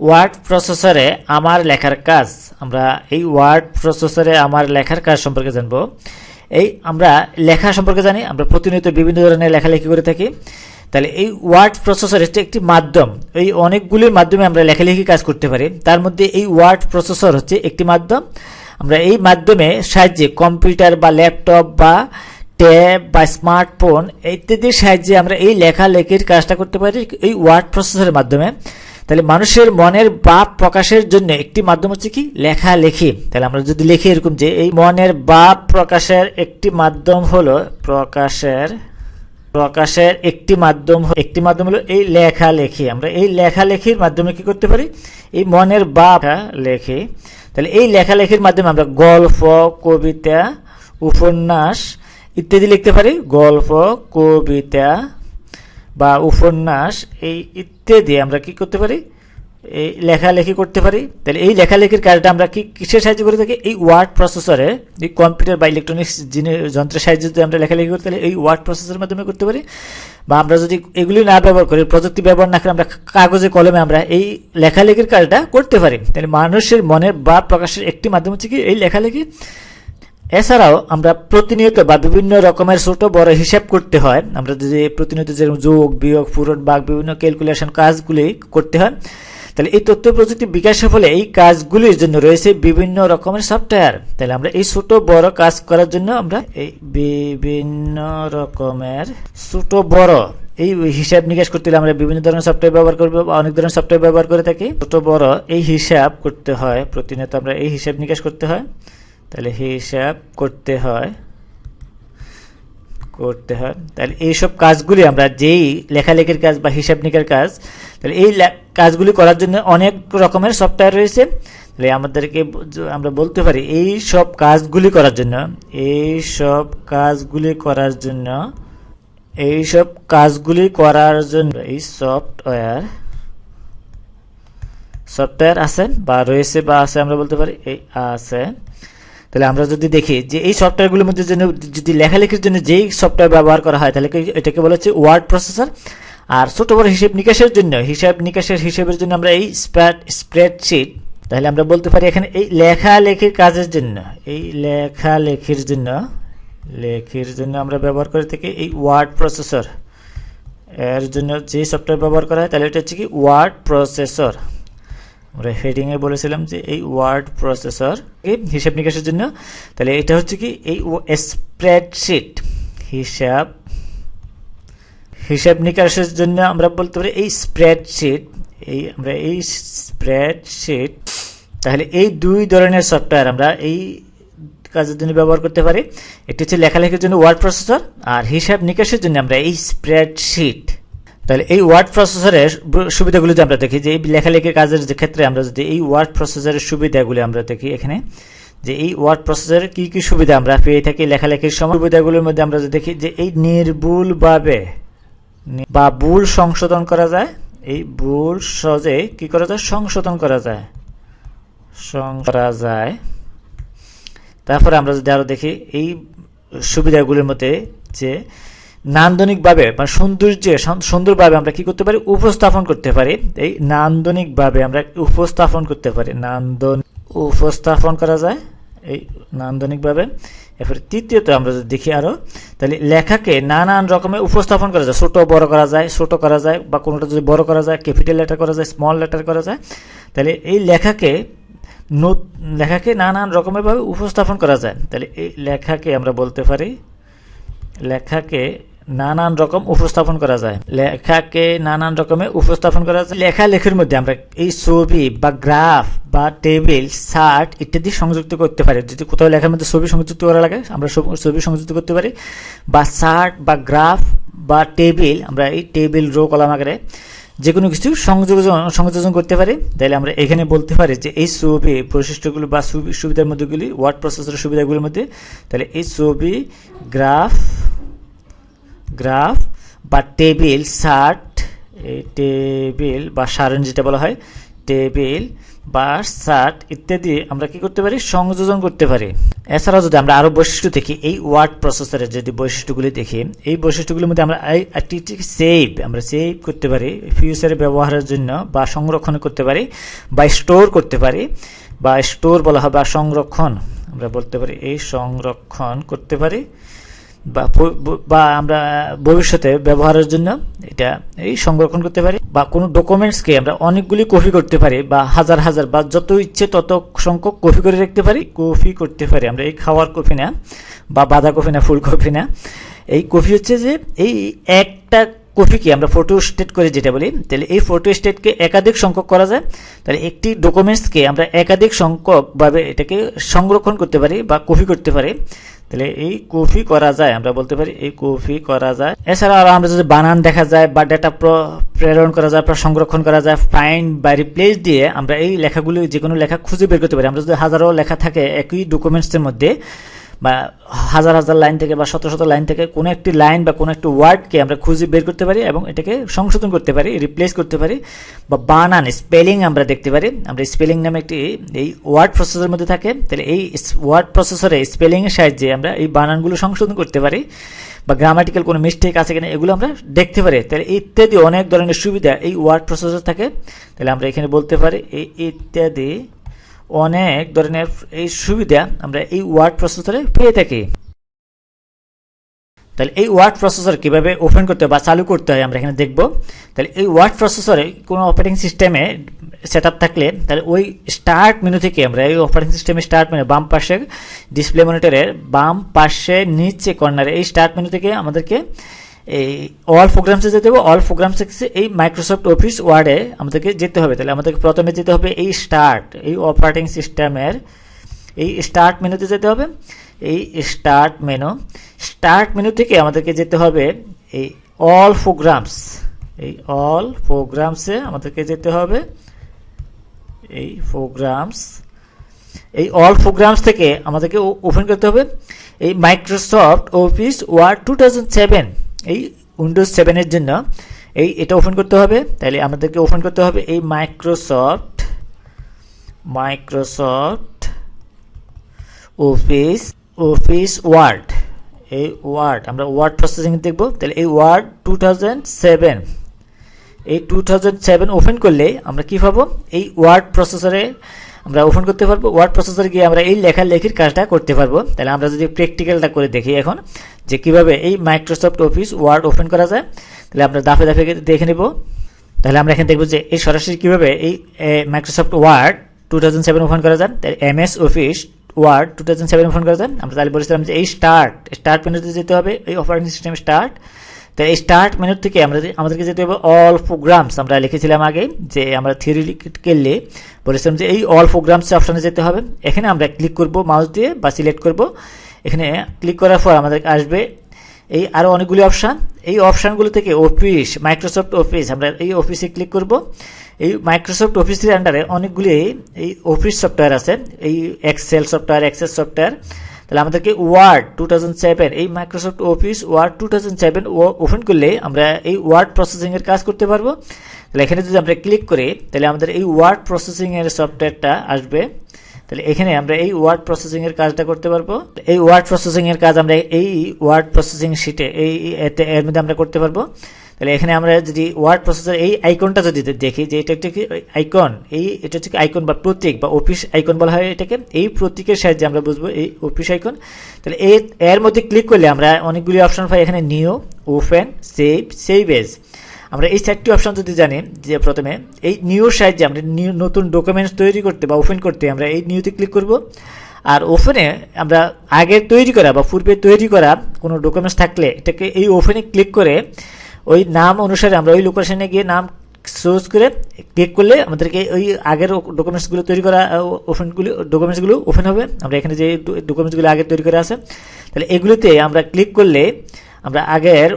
Word প্রসেসরে আমার লেখার কাজ, আমরা এই ওয়ার্ড প্রসেসরে আমার লেখার কাজ সম্পর্কে জানব। এই আমরা লেখা সম্পর্কে জানি, আমরা প্রতিনিয়ত বিভিন্ন ধরনের লেখালেখি করে থাকি। তাহলে এই ওয়ার্ড প্রসেসর হচ্ছে একটি মাধ্যম, এই অনেকগুলির মাধ্যমে আমরা লেখালেখি কাজ করতে পারি। তার মধ্যে এই ওয়ার্ড প্রসেসর হচ্ছে একটি মাধ্যম। আমরা এই মাধ্যমে সাহায্যে কম্পিউটার বা ল্যাপটপ বা ট্যাব বা স্মার্টফোন ইত্যাদির সাহায্যে আমরা এই লেখালেখির কাজটা করতে পারি এই ওয়ার্ড প্রসেসরের মাধ্যমে। তাহলে মানুষের মনের ভাব প্রকাশের জন্য একটি মাধ্যম হচ্ছে কি? লেখা লেখি তাহলে আমরা যদি লিখি এরকম যে, এই মনের ভাব প্রকাশের একটি মাধ্যম হলো, প্রকাশের প্রকাশের একটি মাধ্যম একটি মাধ্যম হলো এই লেখালেখি। আমরা এই লেখালেখির মাধ্যমে কি করতে পারি? এই মনের ভাব লেখি তাহলে এই লেখালেখির মাধ্যমে আমরা গল্প, কবিতা, উপন্যাস ইত্যাদি লিখতে পারি। গল্প, কবিতা বা উপন্যাস, এই ইত্যাদি আমরা কি করতে পারি? এই লেখালেখি করতে পারি। তাহলে এই লেখালেখির কাজটা আমরা কি কিসের সাহায্য করে থাকি? এই ওয়ার্ড প্রসেসরে, এই কম্পিউটার বা ইলেকট্রনিক্স জিনিস যন্ত্রের সাহায্যে যদি আমরা লেখালেখি করতে তাহলে এই ওয়ার্ড প্রসেসরের মাধ্যমে করতে পারি। বা আমরা যদি এগুলি না ব্যবহার করি, প্রযুক্তি ব্যবহার না করে আমরা কাগজে, কলমে আমরা এই লেখালেখির কাজটা করতে পারি। তাহলে মানুষের মনের বা প্রকাশের একটি মাধ্যম হচ্ছে কি? এই লেখালেখি এছাড়াও আমরা প্রতিনিয়ত বা বিভিন্ন রকমের ছোট বড় হিসাব করতে হয়। আমরা যদি প্রতিনিয়ত যেরকম যোগ, বিয়োগ, পূরণ বা বিভিন্ন ক্যালকুলেশন কাজগুলি করতে হয়, তাহলে এই তথ্য প্রযুক্তি বিকাশের ফলে এই কাজগুলির জন্য রয়েছে বিভিন্ন রকমের সফটওয়্যার তাহলে আমরা এই ছোট বড় কাজ করার জন্য আমরা এই বিভিন্ন রকমের ছোট বড় এই হিসাব নিকাশ করতে হলে আমরা বিভিন্ন ধরনের সফটওয়্যার ব্যবহার করব বা অনেক ধরনের সফটওয়্যার ব্যবহার করে থাকি। ছোট বড় এই হিসাব করতে হয়। প্রতিনিয়ত আমরা এই হিসাব নিকাশ করতে হয়। তাহলে হিসাব করতে হয় করতে হয়। তাহলে এইসব কাজগুলি আমরা যেই লেখালেখির কাজ বা হিসাব নিকার কাজ, তাহলে এই কাজগুলি করার জন্য অনেক রকমের সফটওয়্যার রয়েছে। তাহলে আমাদেরকে আমরা বলতে পারি এই সব কাজগুলি করার জন্য, এই সব কাজগুলি করার জন্য, এই সব কাজগুলি করার জন্য এই সফটওয়্যার সফটওয়্যার আছে বা রয়েছে বা আছে আমরা বলতে পারি, এই আছে। তাহলে আমরা যদি দেখি যে এই সফটওয়্যারগুলোর মধ্যে জন্য যদি লেখালেখির জন্য যেই সফটওয়্যার ব্যবহার করা হয়, তাহলে এটাকে বলা হচ্ছে ওয়ার্ড প্রসেসর আর ছোট বড় হিসেব নিকাশের জন্য, হিসাব নিকাশের হিসেবের জন্য আমরা এই স্প্রেডশিট তাহলে আমরা বলতে পারি এখানে এই লেখালেখির কাজের জন্য, এই লেখালেখির জন্য, লেখির জন্য আমরা ব্যবহার করে থাকি এই ওয়ার্ড প্রসেসর এর জন্য যে সফটওয়্যার ব্যবহার করা হয়, তাহলে এটা হচ্ছে কি ওয়ার্ড প্রসেসর আমরা হেডিংয়ে বলেছিলাম যে এই ওয়ার্ড প্রসেসর হিসাব নিকাশের জন্য, তাহলে এটা হচ্ছে কি এই স্প্রেডশিট হিসাব হিসাব নিকাশের জন্য আমরা বলতে পারি এই স্প্রেডশিট এই আমরা এই স্প্রেডশিট তাহলে এই দুই ধরনের সফটওয়্যার আমরা এই কাজের জন্য ব্যবহার করতে পারি। একটি হচ্ছে লেখালেখির জন্য ওয়ার্ড প্রসেসর আর হিসাব নিকাশের জন্য আমরা এই স্প্রেডশিট তাহলে এই ওয়ার্ড প্রসেসরের সুবিধাগুলো যদি আমরা দেখি, যে এই লেখালেখির কাজের যে ক্ষেত্রে আমরা যদি এই ওয়ার্ড প্রসেসরের সুবিধাগুলি আমরা দেখি এখানে, যে এই ওয়ার্ড প্রসেসরের কি কি সুবিধা আমরা পেয়ে থাকি লেখালেখির সময় সুবিধাগুলোর মধ্যে আমরা যদি দেখি, যে এই নির্ভুলভাবে বা ভুল সংশোধন করা যায়। এই ভুল সহজে কি করা যায়? সংশোধন করা যায়। করা যায়। তারপরে আমরা যদি আরও দেখি, এই সুবিধাগুলির মধ্যে যে নান্দনিকভাবে বা সৌন্দর্যে সুন্দরভাবে আমরা কি করতে পারি? উপস্থাপন করতে পারি। এই নান্দনিকভাবে আমরা উপস্থাপন করতে পারি। নান্দন উপস্থাপন করা যায়। এই নান্দনিকভাবে। এরপরে তৃতীয়ত আমরা যদি দেখি আরও তাহলে লেখাকে নানান রকমের উপস্থাপন করা যায়। ছোটো, বড় করা যায়, ছোট করা যায়, বা কোনোটা যদি বড় করা যায়, ক্যাপিটাল লেটার করা যায়, স্মল লেটার করা যায়, তাহলে এই লেখাকে লেখাকে নানান রকমেরভাবে উপস্থাপন করা যায়। তাহলে এই লেখাকে আমরা বলতে পারি, লেখাকে নানান রকম উপস্থাপন করা যায়। লেখাকে নানান রকমের উপস্থাপন করা যায়। লেখা লেখালেখির মধ্যে আমরা এই ছবি বা গ্রাফ বা টেবিল চার্ট ইত্যাদি সংযুক্ত করতে পারি। যদি কোথাও লেখার মধ্যে ছবি সংযুক্ত করা লাগে, আমরা ছবি সংযুক্ত করতে পারি। বা চার্ট বা গ্রাফ বা টেবিল, আমরা এই টেবিল রো, কলাম আকারে যে কোনো কিছু সংযোজন সংযোজন করতে পারি। তাহলে আমরা এখানে বলতে পারি যে এই ছবি বৈশিষ্ট্যগুলো বা সুবি- সুবিধার মধ্যেগুলি ওয়ার্ড প্রসেসরের সুবিধাগুলির মধ্যে। তাহলে এই ছবি, গ্রাফ গ্রাফ বা টেবিল সার্ট এই টেবিল বা সারণ যেটা বলা হয়, টেবিল বা সার্ট ইত্যাদি আমরা কি করতে পারি? সংযোজন করতে পারি। এছাড়াও যদি আমরা আরও বৈশিষ্ট্য দেখি, এই ওয়ার্ড প্রসেসরের যদি বৈশিষ্ট্যগুলি দেখি, এই বৈশিষ্ট্যগুলির মধ্যে আমরা একটি সেভ আমরা সেভ করতে পারি ফিউচারে ব্যবহারের জন্য বা সংরক্ষণ করতে পারি বা স্টোর করতে পারি, বা স্টোর বলা হয় বা সংরক্ষণ, আমরা বলতে পারি এই সংরক্ষণ করতে পারি। বা আমরা ভবিষ্যতে ব্যবহারের জন্য এটা এই সংরক্ষণ করতে পারি বা কোনো ডকুমেন্টসকে আমরা অনেকগুলি কপি করতে পারি বা হাজার হাজার বা যত ইচ্ছে তত সংখ্যক কপি করে রাখতে পারি কপি করতে পারি। আমরা এই খাওয়ার কপি না বা বাঁধা কপি না, ফুল কপি না। এই কপি হচ্ছে যে এই একটা কপিকে আমরা ফটো স্টেট করে যেটা বলি, তাহলে এই ফটো স্টেটকে একাধিক সংখ্যক করা যায়। তাহলে একটি ডকুমেন্টসকে আমরা একাধিক সংখ্যকভাবে এটাকে সংরক্ষণ করতে পারি বা কপি করতে পারি। তাহলে এই কপি করা যায়, আমরা বলতে পারি এই কপি করা যায়। এছাড়া আরও আমরা যদি বানান দেখা যায় বা ডেটা প্রেরণ করা যায় বা সংরক্ষণ করা যায় ফাইন বা রিপ্লেস দিয়ে আমরা এই লেখাগুলি যে কোনো লেখা খুঁজে বের করতে পারি। আমরা যদি হাজারো লেখা থাকে, একই ডকুমেন্টসের মধ্যে বা হাজার হাজার লাইন থেকে বা শত শত লাইন থেকে কোনো একটি লাইন বা কোনো একটি ওয়ার্ডকে আমরা খুঁজে বের করতে পারি এবং এটাকে সংশোধন করতে পারি রিপ্লেস করতে পারি বা বানান স্পেলিং আমরা দেখতে পারি। আমরা স্পেলিং নামে একটি এই ওয়ার্ড প্রসেসরের মধ্যে থাকে। তাহলে এই ওয়ার্ড প্রসেসরে স্পেলিংয়ের সাহায্যে আমরা এই বানানগুলো সংশোধন করতে পারি বা গ্রামাটিক্যাল কোনো মিস্টেক আছে কিনা এগুলো আমরা দেখতে পারি। তাহলে ইত্যাদি অনেক ধরনের সুবিধা এই ওয়ার্ড প্রসেসর থাকে। তাহলে আমরা এখানে বলতে পারি এই ইত্যাদি অনেক ধরনের এই সুবিধা আমরা এই ওয়ার্ড প্রসেসরে পেয়ে থাকি। তাহলে এই ওয়ার্ড প্রসেসর কীভাবে ওপেন করতে হয় বা চালু করতে হয় আমরা এখানে দেখব। তাহলে এই ওয়ার্ড প্রসেসরে কোনো অপারেটিং সিস্টেমে সেট থাকলে তাহলে ওই স্টার্ট মেনু থেকে আমরা এই অপারেটিং সিস্টেমে স্টার্ট মেনু বাম পাশে ডিসপ্লে মনিটরের বাম পাশে নিচে কর্নারে এই স্টার্ট মেনু থেকে আমাদেরকে এই অল প্রোগ্রামসে যেতে হবে অল প্রোগ্রামস এই মাইক্রোসফট অফিস ওয়ার্ডে আমাদেরকে যেতে হবে। তাহলে আমাদেরকে প্রথমে যেতে হবে এই স্টার্ট এই অপারেটিং সিস্টেমের এই স্টার্ট মেনুতে যেতে হবে। এই স্টার্ট মেনু স্টার্ট মেনু থেকে আমাদেরকে যেতে হবে এই অল প্রোগ্রামস এই অল প্রোগ্রামসে আমাদেরকে যেতে হবে। এই প্রোগ্রামস এই অল প্রোগ্রামস থেকে আমাদেরকে ওপেন করতে হবে। এই মাইক্রোসফট অফিস ওয়ার্ড টু এই উইন্ডোজ সেভেনের জন্য এই এটা ওপেন করতে হবে। তাহলে আমাদেরকে ওপেন করতে হবে এই Microsoft Microsoft Office Office Word এই ওয়ার্ড আমরা ওয়ার্ড প্রসেসিং দেখব। তাহলে এই ওয়ার্ড টু এই টু থাউজেন্ড সেভেন ওপেন করলে আমরা কি পাবো? এই ওয়ার্ড প্রসেসরে আমরা ওপেন করতে পারব ওয়ার্ড প্রসেসরে গিয়ে আমরা এই লেখালেখির কাজটা করতে পারব। তাহলে আমরা যদি প্র্যাকটিক্যালটা করে দেখি এখন, যে কীভাবে এই মাইক্রোসফট অফিস ওয়ার্ড ওপেন করা যায়, তাহলে আমরা দাফে দাফে দেখে নেব। তাহলে আমরা এখানে দেখব যে এই সরাসরি কীভাবে এই Microsoft Word two thousand seven open করা যায়, তাহলে M S Office Word two thousand seven open করা যায়। আমরা তাহলে বলেছিলাম যে এই স্টার্ট স্টার্ট মেনুতে যেতে হবে, এই অপারেটিং সিস্টেম স্টার্ট তো এই স্টার্ট মেনু থেকে আমরা আমাদেরকে যেতে হবে অল প্রোগ্রামস আমরা লিখেছিলাম আগে যে আমরা থিওরি করলে বলেছিলাম যে এই অল প্রোগ্রামস অপশানে যেতে হবে। এখানে আমরা ক্লিক করব মাউস দিয়ে বা সিলেক্ট করব। এখানে ক্লিক করার পর আমাদের আসবে এই আরও অনেকগুলি অপশান এই অপশানগুলো থেকে অফিস মাইক্রোসফট অফিস আমরা এই অফিসে ক্লিক করব। এই মাইক্রোসফট অফিসের আন্ডারে অনেকগুলি এই অফিস সফটওয়্যার আছে। এই এক্সেল সফটওয়্যার এক্সেস সফটওয়্যার তাহলে আমাদেরকে ওয়ার্ড টু থাউজেন্ড সেভেন এই Microsoft Office Word two thousand seven open করলে আমরা এই ওয়ার্ড প্রসেসিং এর কাজ করতে পারব। তাহলে এখানে যদি আমরা ক্লিক করি, তাহলে আমাদের এই ওয়ার্ড প্রসেসিং এর সফটওয়্যারটা আসবে। তাহলে এখানে আমরা এই ওয়ার্ড প্রসেসিং এর কাজটা করতে পারব। এই ওয়ার্ড প্রসেসিং এর কাজ আমরা এই ওয়ার্ড প্রসেসিং শিটে এই এতে এর মধ্যে আমরা করতে পারব। তাহলে এখানে আমরা যদি ওয়ার্ড প্রসেসর এই আইকনটা যদি দেখি যে এটা হচ্ছে কি আইকন এই এটা হচ্ছে আইকন বা প্রতীক বা অফিস আইকন বলা হয় এটাকে, এই প্রতীকের সাহায্যে আমরা বুঝব এই অফিস আইকন তাহলে এই এর মধ্যে ক্লিক করলে আমরা অনেকগুলি অপশন পাই, এখানে new open save save as আমরা এই চারটি অপশন যদি জানি, যে প্রথমে, এই নিউর সাহায্যে আমরা নিউ নতুন ডকুমেন্টস তৈরি করতে বা ওপেন করতে আমরা এই নিউতে ক্লিক করব। আর ওপেনে আমরা আগে তৈরি করা বা পূর্বে তৈরি করা কোনো ডকুমেন্টস থাকলে এটাকে এই ওপেনে ক্লিক করে ওই নাম অনুসারে আমরা ওই লোকেশনে গিয়ে নাম চুজ করে ক্লিক করলে আমাদেরকে ওই আগের ডকুমেন্টসগুলো তৈরি করা ওপেনগুলো ডকুমেন্টসগুলো ওপেন হবে। আমরা এখানে যে ডকুমেন্টসগুলো আগে তৈরি করা আছে, তাহলে এগুলোতে আমরা ক্লিক করলে আমরা আগের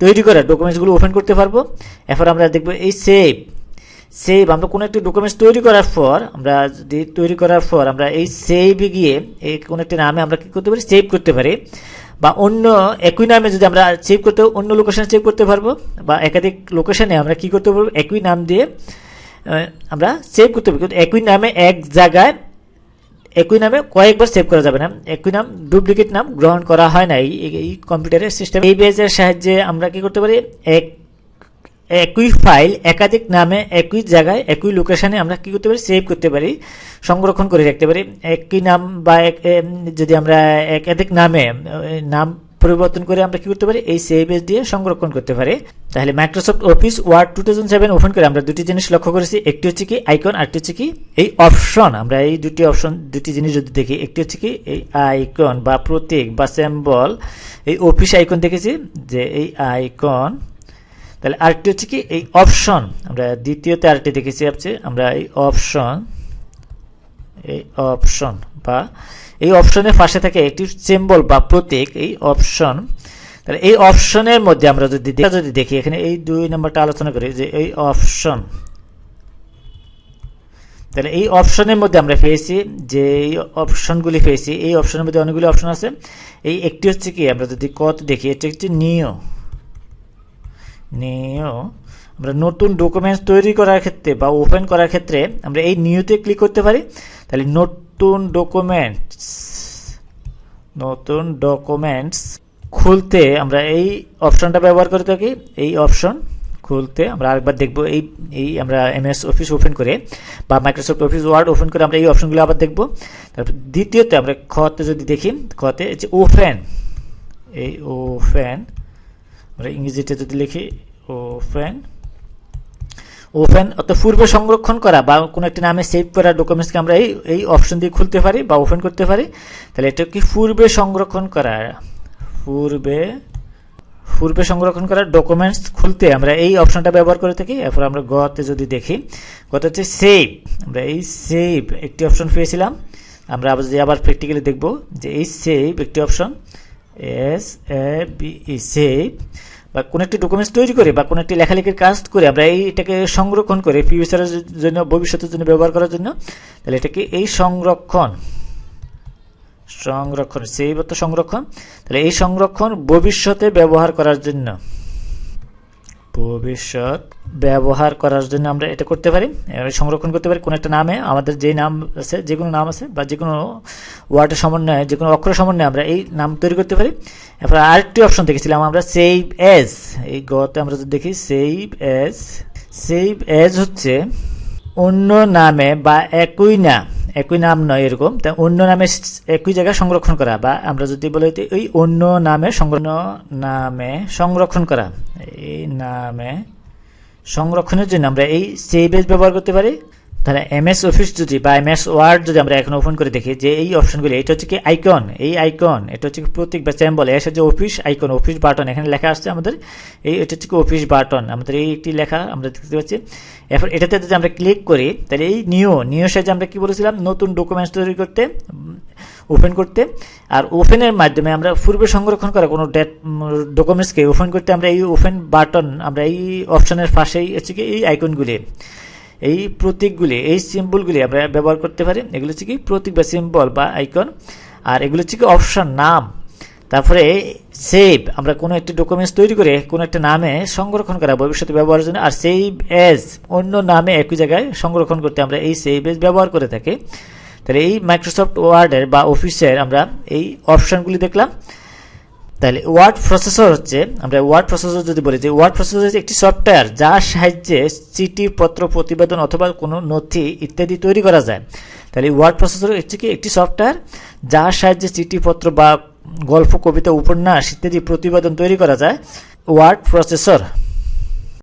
তৈরি করা ডকুমেন্টসগুলো ওপেন করতে পারব। এরপর আমরা দেখব এই সেভ সেভ আমরা কোনো একটি ডকুমেন্টস তৈরি করার পর, আমরা যদি তৈরি করার পর আমরা এই সেভে গিয়ে এই কোনো একটি নামে আমরা কী করতে পারি? সেভ করতে পারি। বা অন্য একই নামে যদি আমরা সেভ করতে, অন্য লোকেশানে সেভ করতে পারব, বা একাধিক লোকেশনে আমরা কি করতে পারব? একই নাম দিয়ে আমরা সেভ করতে পারি কিন্তু একই নামে এক জায়গায়, একই নামে কয়েকবার সেভ করা যাবে না। একই নাম ডুপ্লিকেট নাম গ্রহণ করা হয় না। এই কম্পিউটারের সিস্টেম এই বেজের সাহায্যে আমরা কি করতে পারি? এক একই ফাইল একাধিক নামে, একই জায়গায়, একই লোকেশনে আমরা কি করতে পারি? সেভ করতে পারি, সংরক্ষণ করে রাখতে পারি। একই নাম বা এক যদি আমরা একাধিক নামে নাম পরিবর্তন করে আমরা কি করতে পারি? এই সেভ এস দিয়ে সংরক্ষণ করতে পারি। তাহলে Microsoft Office Word two thousand seven open করে আমরা দুটি জিনিস লক্ষ্য করেছি। একটি হচ্ছে কি আইকন আরেকটি হচ্ছে কি এই অপশন আমরা এই দুটি অপশন দুটি জিনিস যদি দেখি, একটি হচ্ছে কি এই আইকন বা প্রতীক বা সিম্বল এই অফিস আইকন দেখেছি যে এই আইকন তাহলে আরেকটি হচ্ছে কি, এই অপশন আমরা দ্বিতীয়তে আরেকটি দেখেছি হচ্ছে, আমরা এই অপশন এই অপশন বা এই অপশনের পাশে থাকে একটি সিম্বল বা প্রতীক, এই অপশন তাহলে এই অপশনের মধ্যে আমরা যদি যদি দেখি, এখানে এই দুই নম্বরটা আলোচনা করি যে এই অপশন তাহলে এই অপশনের মধ্যে আমরা পেয়েছি যে এই অপশনগুলি পেয়েছি, এই অপশনের মধ্যে অনেকগুলি অপশন আছে, এই একটি হচ্ছে কি, আমরা যদি কত দেখি, এটা হচ্ছে নিও নিও। আমরা নতুন ডকুমেন্টস তৈরি করার ক্ষেত্রে বা ওপেন করার ক্ষেত্রে আমরা এই নিউতে ক্লিক করতে পারি। তাহলে নতুন ডকুমেন্টস নতুন ডকুমেন্টস খুলতে আমরা এই অপশনটা ব্যবহার করে থাকি। এই অপশন খুলতে আমরা আরেকবার দেখব এই এই আমরা এমএস অফিস ওপেন করে বা মাইক্রোসফট অফিস ওয়ার্ড ওপেন করে আমরা এই অপশনগুলো আবার দেখব। তারপর দ্বিতীয়তে আমরা খতে যদি দেখি খতে হচ্ছে ওপেন এই ওপেন আমরা ইংরেজিতে যদি লিখি ওপেন ওপেন অত পূর্বে সংরক্ষণ করা বা কোনো একটি নামে সেভ করা ডকুমেন্টসকে আমরা এই এই অপশন দিয়ে খুলতে পারি বা ওপেন করতে পারি। তাহলে এটা কি পূর্বে সংরক্ষণ করা? পূর্বে পূর্বে সংরক্ষণ করা ডকুমেন্টস খুলতে আমরা এই অপশনটা ব্যবহার করে থাকি। এরপর আমরা গতে যদি দেখি, গত হচ্ছে সেভ আমরা এই সেভ একটি অপশন পেয়েছিলাম। আমরা আবার যদি আবার প্র্যাকটিক্যালি দেখব যে এই সেভ একটি option S A V E save বা কোনো একটি ডকুমেন্টস তৈরি করে বা কোনো একটি লেখালেখির কাজ করে আমরা এইটাকে সংরক্ষণ করে ফিউচারের জন্য, ভবিষ্যতের জন্য ব্যবহার করার জন্য, তাহলে এটাকে এই সংরক্ষণ? সংরক্ষণ তো সংরক্ষণ। তাহলে এই সংরক্ষণ ভবিষ্যতে ব্যবহার করার জন্য। ভবিষ্যৎ ব্যবহার করার জন্য আমরা এটা করতে পারি সংরক্ষণ করতে পারি, কোনো একটা নামে আমাদের যে নাম আছে, যে কোনো নাম আছে বা যে কোনো ওয়ার্ডের সমন্বয়ে, যে কোনো অক্ষর সমন্বয়ে আমরা এই নাম তৈরি করতে পারি। এরপর আরেকটি অপশন দেখেছিলাম আমরা সেভ এজ এই গতে আমরা যদি দেখি সেভ এজ সেভ এজ হচ্ছে অন্য নামে বা একই নাম একই নাম নয় এরকম, তা অন্য নামে একই জায়গায় সংরক্ষণ করা বা আমরা যদি বলি ওই অন্য নামে সংরক্ষণ নামে সংরক্ষণ করা, এই নামে সংরক্ষণের জন্য আমরা এই সেভেজ ব্যবহার করতে পারি। তাহলে এমএস অফিস যদি বা এমএস ওয়ার্ড যদি আমরা এখন ওপেন করে দেখি, যে এই অপশনগুলি এটা হচ্ছে কি আইকন এই আইকন এটা হচ্ছে কি প্রতীক বা স্যাম্বল এর সাথে অফিস আইকন অফিস বাটন এখানে লেখা আসছে আমাদের, এই এটা হচ্ছে কি অফিস বাটন আমাদের এই একটি লেখা আমরা দেখতে পাচ্ছি। এরপর এটাতে যদি আমরা ক্লিক করি, তাহলে এই নিও নিও সাহায্যে আমরা কি বলেছিলাম? নতুন ডকুমেন্টস তৈরি করতে ওপেন করতে। আর ওপেনের মাধ্যমে আমরা পূর্বে সংরক্ষণ করা কোনো ডেট ডকুমেন্টসকে ওপেন করতে আমরা এই ওপেন বাটন আমরা এই অপশনের পাশেই হচ্ছে কি এই আইকনগুলি এই প্রতীকগুলি, এই সিম্বলগুলি আমরা ব্যবহার করতে পারি। এগুলো হচ্ছে কি, প্রতীক বা সিম্বল বা আইকন আর এগুলো হচ্ছে কি অপশন নাম। তারপরে সেভ আমরা কোনো একটি ডকুমেন্টস তৈরি করে কোনো একটা নামে সংরক্ষণ করা ভবিষ্যতে ব্যবহারের জন্য। আর সেভ এজ অন্য নামে একই জায়গায় সংরক্ষণ করতে আমরা এই সেভ এজ ব্যবহার করে থাকি। তাহলে এই মাইক্রোসফট ওয়ার্ডের বা অফিসের আমরা এই অপশানগুলি দেখলাম। তাহলে ওয়ার্ড প্রসেসর হচ্ছে, আমরা ওয়ার্ড প্রসেসর যদি বলি, যে ওয়ার্ড প্রসেসর হচ্ছে একটি সফটওয়্যার যার সাহায্যে চিঠি, পত্র, প্রতিবেদন অথবা কোনো নথি ইত্যাদি তৈরি করা যায়। তাহলে ওয়ার্ড প্রসেসর হচ্ছে কি একটি সফটওয়্যার যার সাহায্যে চিঠিপত্র বা গল্প, কবিতা, উপন্যাস ইত্যাদি প্রতিবেদন তৈরি করা যায়। Word processor